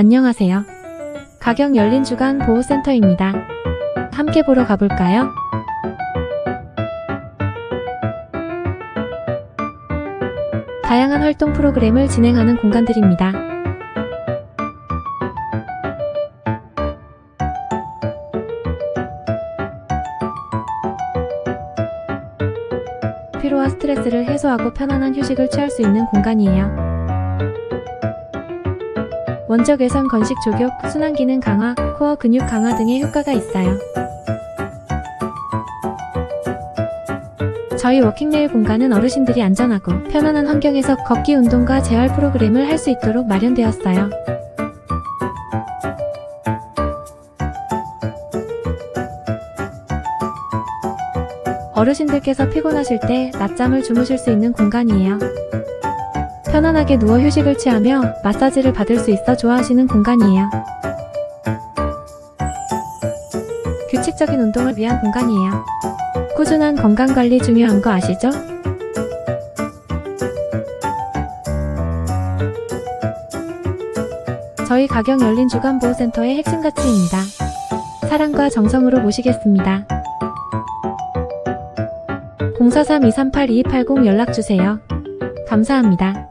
안녕하세요. 가격 열린 주간 보호센터입니다. 함께 보러 가볼까요? 다양한 활동 프로그램을 진행하는 공간들입니다. 피로와 스트레스를 해소하고 편안한 휴식을 취할 수 있는 공간이에요. 원적 외선 건식 조격, 순환 기능 강화, 코어 근육 강화 등의 효과가 있어요. 저희 워킹레일 공간은 어르신들이 안전하고 편안한 환경에서 걷기 운동과 재활 프로그램을 할 수 있도록 마련되었어요. 어르신들께서 피곤하실 때 낮잠을 주무실 수 있는 공간이에요. 편안하게 누워 휴식을 취하며 마사지를 받을 수 있어 좋아하시는 공간이에요. 규칙적인 운동을 위한 공간이에요. 꾸준한 건강관리 중요한 거 아시죠? 저희 가격 열린 주간보호센터의 핵심 가치입니다. 사랑과 정성으로 모시겠습니다. 043-238-2280 연락주세요. 감사합니다.